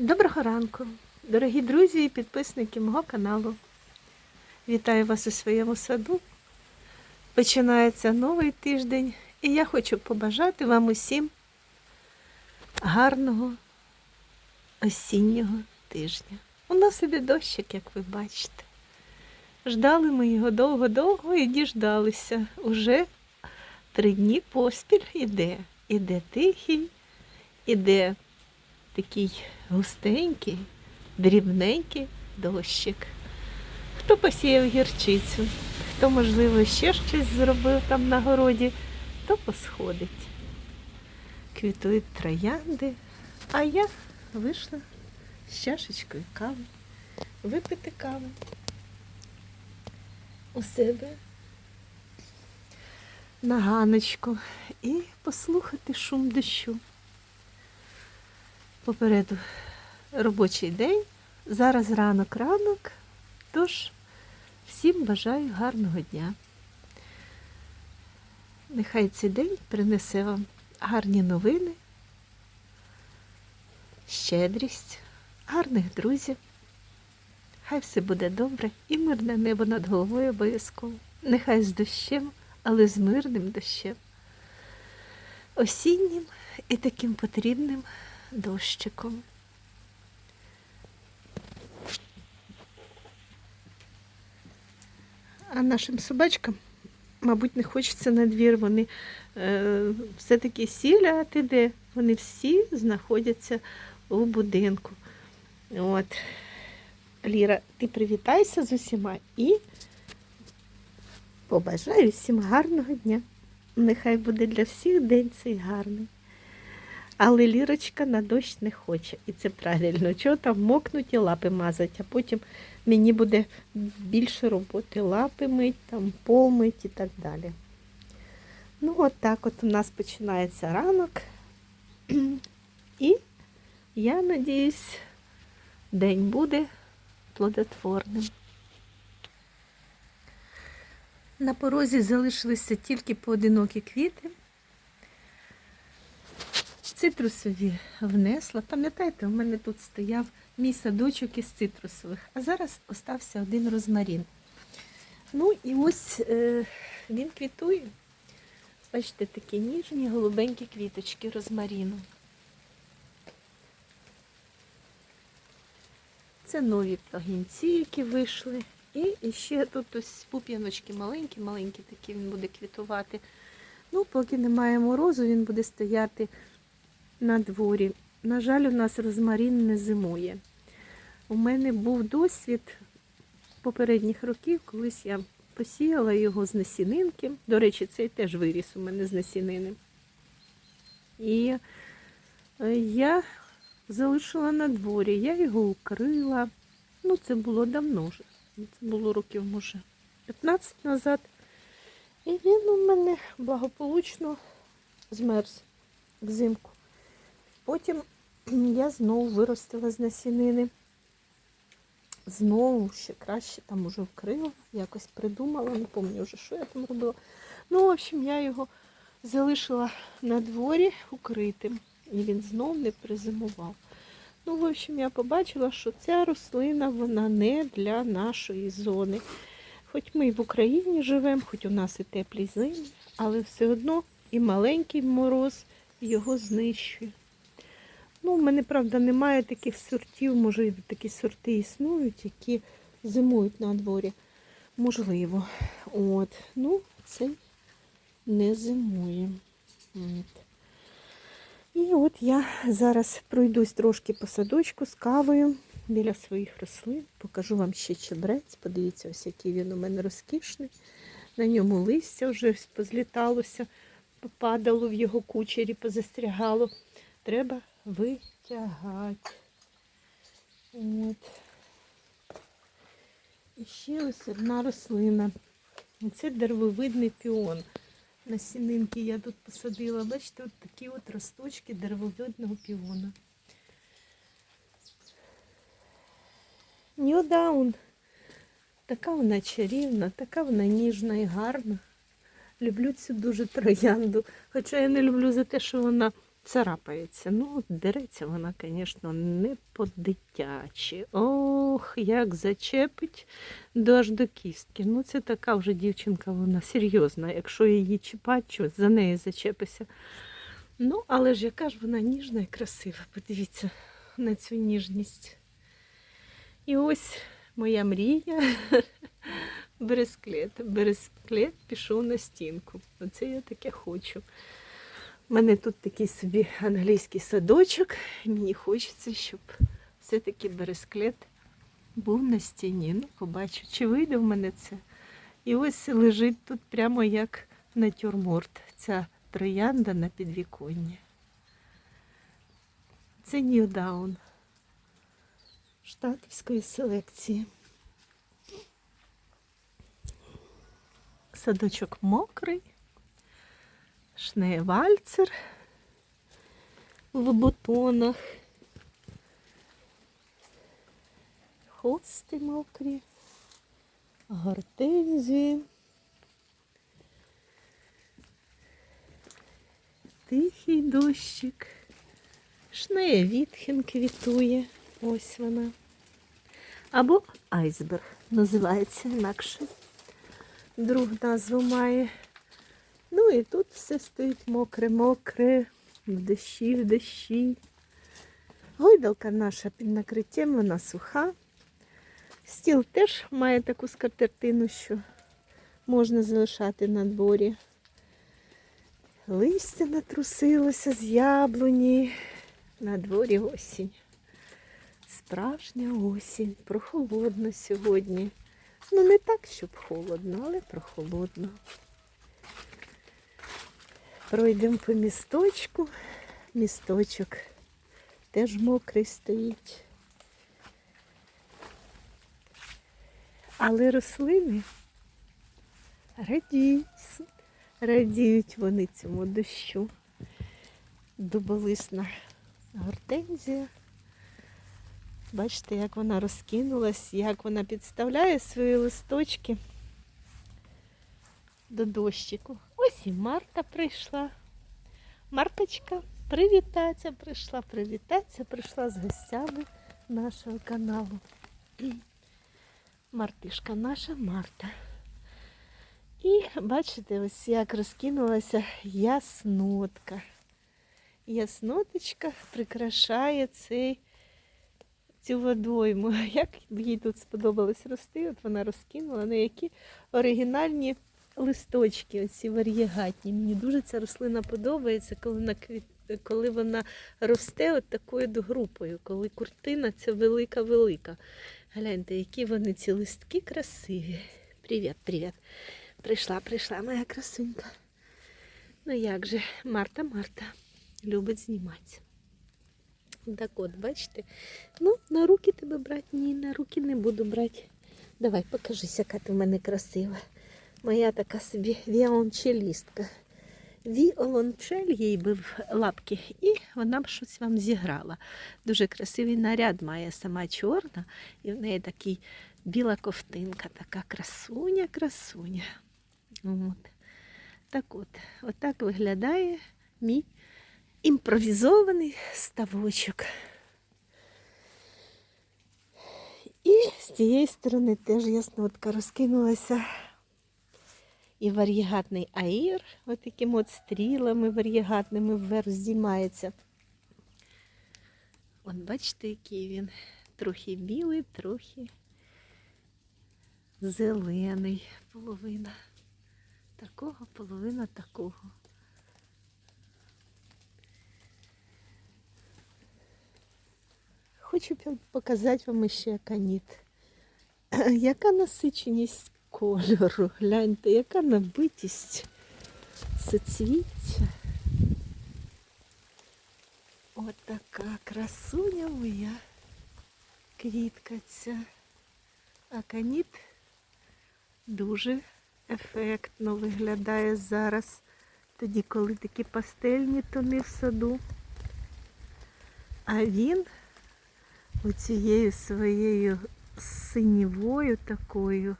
Доброго ранку, дорогі друзі і підписники мого каналу. Вітаю вас у своєму саду. Починається новий тиждень, і я хочу побажати вам усім гарного осіннього тижня. У нас іде дощик, як ви бачите. Ждали ми його довго-довго і діждалися. Уже три дні поспіль іде. Іде тихий, іде такий густенький, дрібненький дощик. Хто посіяв гірчицю, хто, можливо, ще щось зробив там на городі, то посходить. Квітують троянди, а я вийшла з чашечкою кави, випити кави у себе на ганочку і послухати шум дощу. Попереду робочий день. Зараз ранок-ранок, тож всім бажаю гарного дня. Нехай цей день принесе вам гарні новини, щедрість, гарних друзів. Хай все буде добре і мирне небо над головою обов'язково. Нехай з дощем, але з мирним дощем. Осіннім і таким потрібним дощиком. А нашим собачкам, мабуть, не хочеться на двір. Вони е, все-таки сіля, а де? Вони всі знаходяться у будинку. От. Ліра, ти привітайся з усіма і побажаю всім гарного дня. Нехай буде для всіх день цей гарний. Але Лірочка на дощ не хоче. І це правильно. Чого там мокнуть і лапи мазать, а потім мені буде більше роботи. Лапи мить, там пол мить і так далі. Ну, от так от у нас починається ранок. І я надіюсь, день буде плодотворним. На порозі залишилися тільки поодинокі квіти. Цитрусові внесла. Пам'ятаєте, у мене тут стояв мій садочок із цитрусових, а зараз остався один розмарін. Ну і ось е, він квітує. Бачите, такі ніжні голубенькі квіточки розмаріну. Це нові пагінці, які вийшли. І ще тут ось пуп'яночки маленькі-маленькі, такі він буде квітувати. Ну, поки немає морозу, він буде стояти на дворі. На жаль, у нас розмарін не зимує. У мене був досвід попередніх років, колись я посіяла його з насінинки. До речі, цей теж виріс у мене з насінини. І е, я залишила на дворі, я його укрила. Ну, це було давно вже. Це було років, може, 15 назад. І він у мене благополучно змерз взимку. Потім я знову виростила з насінини. Знову ще краще там уже вкрила, якось придумала, не пам'ятаю вже, що я там робила. Ну, в общем, я його залишила на дворі укритим. І він знов не призимував. Ну, в общем, я побачила, що ця рослина вона не для нашої зони. Хоч ми і в Україні живемо, хоч у нас і теплі зими, але все одно і маленький мороз його знищує. Ну, у мене, правда, немає таких сортів, може, такі сорти існують, які зимують на дворі. Можливо. От. Ну, цей не зимує. От. І от я зараз пройдусь трошки по садочку з кавою біля своїх рослин. Покажу вам ще чебрець. Подивіться, ось який він у мене розкішний. На ньому листя вже позліталося, попадало в його кучері, позастрягало. Треба витягати. От. І ще ось одна рослина. Це деревовидний піон. Насінинки я тут посадила. Бачите, от такі от росточки деревовидного піона. Ньюдаун. Така вона чарівна, така вона ніжна і гарна. Люблю цю дуже троянду. Хоча я не люблю за те, що вона царапається. Ну, дереться вона, звісно, не по-дитячі. Ох, як зачепить до аж до кістки. Ну, це така вже дівчинка, вона серйозна. Якщо її чіпати, що за неї зачепися. Ну, але ж яка ж вона ніжна і красива. Подивіться на цю ніжність. І ось моя мрія. Бересклет. Бересклет пішов на стінку. Оце я таке хочу. У мене тут такий собі англійський садочок. Мені хочеться, щоб все-таки бересклет був на стіні. Ну, побачу, чи вийде в мене це. І ось лежить тут прямо як натюрморт. Ця троянда на підвіконні. Це Ньюдаун штатівської селекції. Садочок мокрий, шнеєвальцер в бутонах, хости мокрі, гортензії. Тихий дощик, шнеєвітхен квітує, ось вона. Або айсберг називається інакше друг назву має. Ну і тут все стоїть мокре-мокре, в дощі, в дощі. Гойдалка наша під накриттям, вона суха. Стіл теж має таку скатертину, що можна залишати на дворі. Листя натрусилося з яблуні. На дворі осінь. Справжня осінь, прохолодно сьогодні. Ну, не так, щоб холодно, але прохолодно. Пройдемо по місточку. Місточок теж мокрий стоїть. Але рослини радіють, радіють вони цьому дощу. Дуболисна гортензія. Бачите, як вона розкинулась, як вона підставляє свої листочки до дощику. Ось і Марта прийшла. Марточка, привітатися, прийшла, привітатися, прийшла з гостями нашого каналу. Мартишка наша Марта. І бачите, ось як розкинулася яснотка. Ясноточка прикрашає цей цю водойму. Як їй тут сподобалось рости, от вона розкинула, на які оригінальні листочки, оці вар'єгатні. Мені дуже ця рослина подобається, коли квіт... коли вона росте от такою групою, коли куртина ця велика-велика. Гляньте, які вони ці листки красиві. Привіт, привіт. Прийшла, прийшла моя красунька. Ну як же, Марта, Марта любить зніматися. Так от, бачите? Ну, на руки тебе брати? Ні, на руки не буду брати. Давай, покажись, яка ти в мене красива. Моя така собі віолончелістка. Віолончель їй бив лапки, і вона б щось вам зіграла. Дуже красивий наряд має сама чорна, і в неї такий біла ковтинка, така красуня, красуня. От. Так от, отак виглядає мій імпровізований ставочок. І з цієї сторони теж яснотка розкинулася. І вар'єгатний аїр, отакими от стрілами вар'єгатними вверх здіймається. От бачите, який він трохи білий, трохи зелений половина. Такого, половина такого. Хочу показати вам ще каніт. Яка насиченість кольору, гляньте, яка набитість соцвіття. От така красуня моя квітка ця. А каніт дуже ефектно виглядає зараз, тоді, коли такі пастельні тони в саду. А він оцією своєю синівою такою,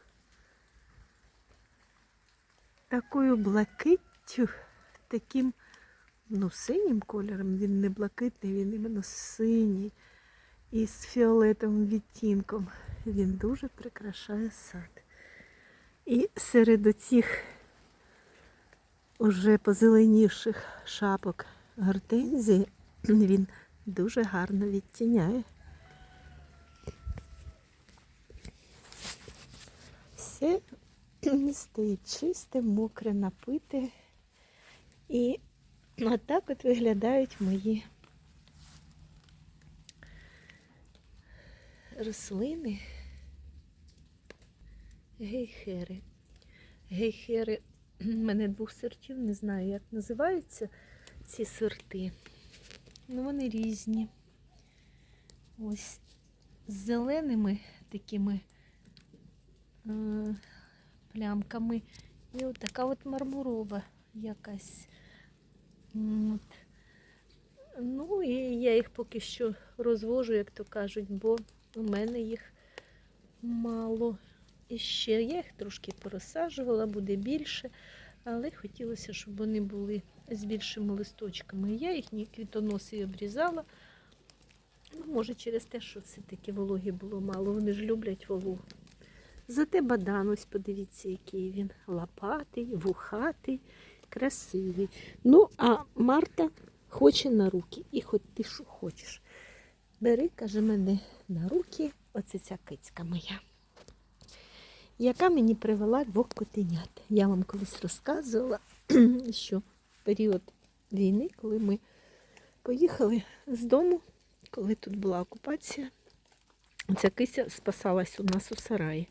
такою блакиттю, таким ну, синім кольором, він не блакитний, він іменно синій і з фіолетовим відтінком. Він дуже прикрашає сад. І серед оцих уже позеленівших шапок гортензії він дуже гарно відтіняє. Все стоїть чисте, мокре, напите. І отак от виглядають мої рослини. Гейхери. Гейхери в мене двох сортів, не знаю, як називаються ці сорти. Ну, вони різні. Ось з зеленими такими е, плямками. І от така от мармурова якась. От. Ну і я їх поки що розвожу, як то кажуть, бо у мене їх мало. І ще я їх трошки порозсаджувала, буде більше, але хотілося, щоб вони були з більшими листочками. Я їхні квітоноси обрізала. Ну, може, через те, що все-таки вологи було мало. Вони ж люблять вологу. Зате бадан, ось подивіться, який він лопатий, вухатий, красивий. Ну, а Марта хоче на руки. І хоч ти що хочеш. Бери, каже, мене на руки, оце ця кицька моя, яка мені привела двох котенят. Я вам колись розказувала, що в період війни, коли ми поїхали з дому, коли тут була окупація, ця кися спасалась у нас у сараї.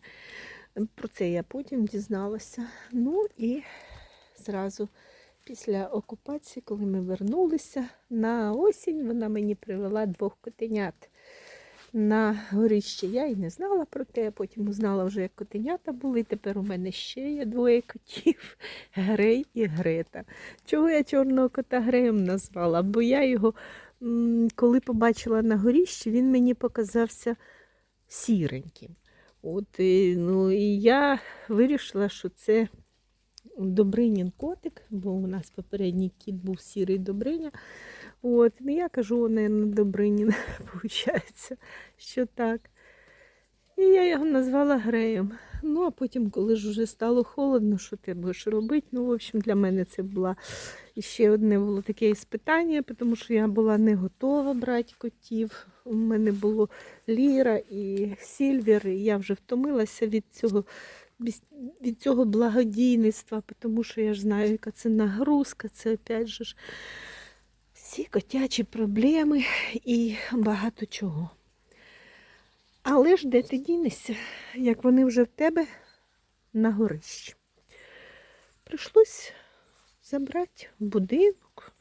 Про це я потім дізналася. Ну і зразу після окупації, коли ми вернулися на осінь, вона мені привела двох котенят на горище. Я і не знала про те, а потім узнала вже, як котенята були. Тепер у мене ще є двоє котів Грей і Грета. Чого я чорного кота Греєм назвала? Бо я його, коли побачила на горіщі, він мені показався сіреньким. От, і, ну, і я вирішила, що це Добринін котик, бо у нас попередній кіт був сірий Добриня. От, ну я кажу, не Добринін, виходить, що так. І я його назвала Греєм. Ну, а потім, коли ж вже стало холодно, що ти будеш робити? Ну, в общем, для мене це була ще одне було таке іспитання, тому що я була не готова брати котів. У мене було Ліра і Сільвер, і я вже втомилася від цього від цього благодійництва, тому що я ж знаю, яка це нагрузка, це опять же ж всі котячі проблеми і багато чого. Але ж де ти дінешся, як вони вже в тебе на горищі. Прийшлось забрати будинок.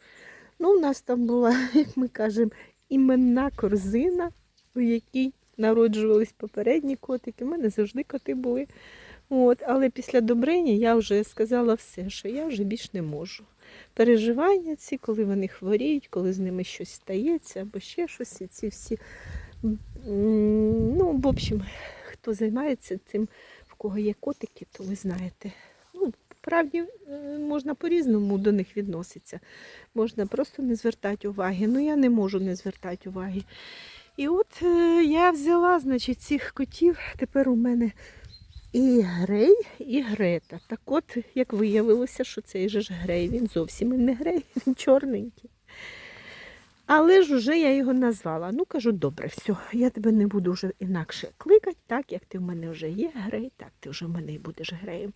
Ну, у нас там була, як ми кажемо, іменна корзина, у якій народжувались попередні котики. У мене завжди коти були. От, але після Добрині я вже сказала все, що я вже більш не можу. Переживання ці, коли вони хворіють, коли з ними щось стається, або ще щось, і ці всі. Ну, в общем, хто займається цим, в кого є котики, то ви знаєте. Ну, Правді е, можна по-різному до них відноситися. Можна просто не звертати уваги. Ну, я не можу не звертати уваги. І от е, я взяла, значить, цих котів. Тепер у мене і Грей, і Грета. Так от, як виявилося, що цей же ж Грей, він зовсім не Грей, він чорненький. Але ж уже я його назвала. Ну, кажу, добре, все, я тебе не буду вже інакше кликати, так як ти в мене вже є Грей, так ти вже в мене і будеш Греєм.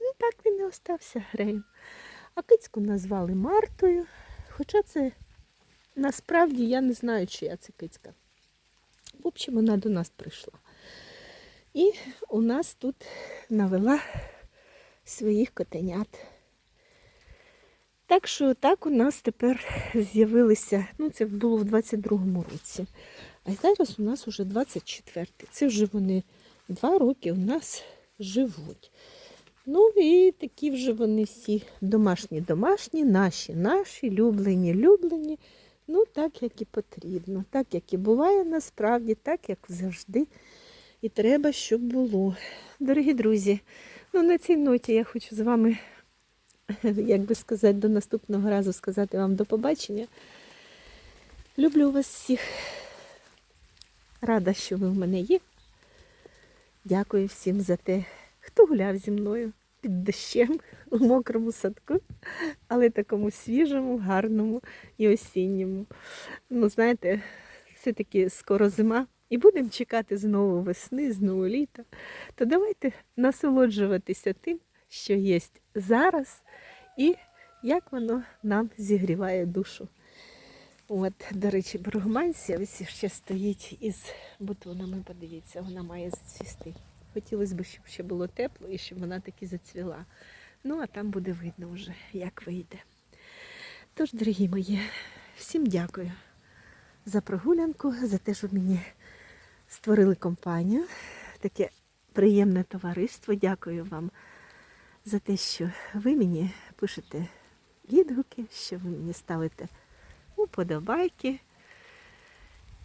Ну, так він і остався Греєм. А кицьку назвали Мартою. Хоча це насправді я не знаю, чия це кицька. В общем, вона до нас прийшла. І у нас тут навела своїх котенят. Так що так у нас тепер з'явилися, ну це було в 22-му році. А зараз у нас вже 24-й. Це вже вони два роки у нас живуть. Ну і такі вже вони всі домашні, домашні, наші, наші, люблені, люблені. Ну, так, як і потрібно, так, як і буває насправді, так, як завжди. І треба, щоб було. Дорогі друзі, ну на цій ноті я хочу з вами як би сказати, до наступного разу сказати вам до побачення. Люблю вас всіх. Рада, що ви в мене є. Дякую всім за те, хто гуляв зі мною під дощем у мокрому садку, але такому свіжому, гарному і осінньому. Ну, знаєте, все-таки скоро зима, і будемо чекати знову весни, знову літа. То давайте насолоджуватися тим, що є зараз, і як воно нам зігріває душу. От, до речі, бургумансія ось ще стоїть із бутонами. Подивіться, вона має зацвісти. Хотілося б, щоб ще було тепло і щоб вона таки зацвіла. Ну, а там буде видно вже, як вийде. Тож, дорогі мої, всім дякую за прогулянку, за те, що мені створили компанію. Таке приємне товариство. Дякую вам за те, що ви мені пишете відгуки, що ви мені ставите уподобайки,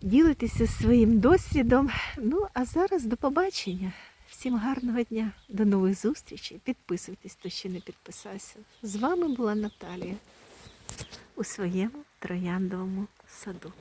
ділитеся своїм досвідом. Ну, а зараз до побачення. Всім гарного дня, до нових зустрічей. Підписуйтесь, хто ще не підписався. З вами була Наталія у своєму трояндовому саду.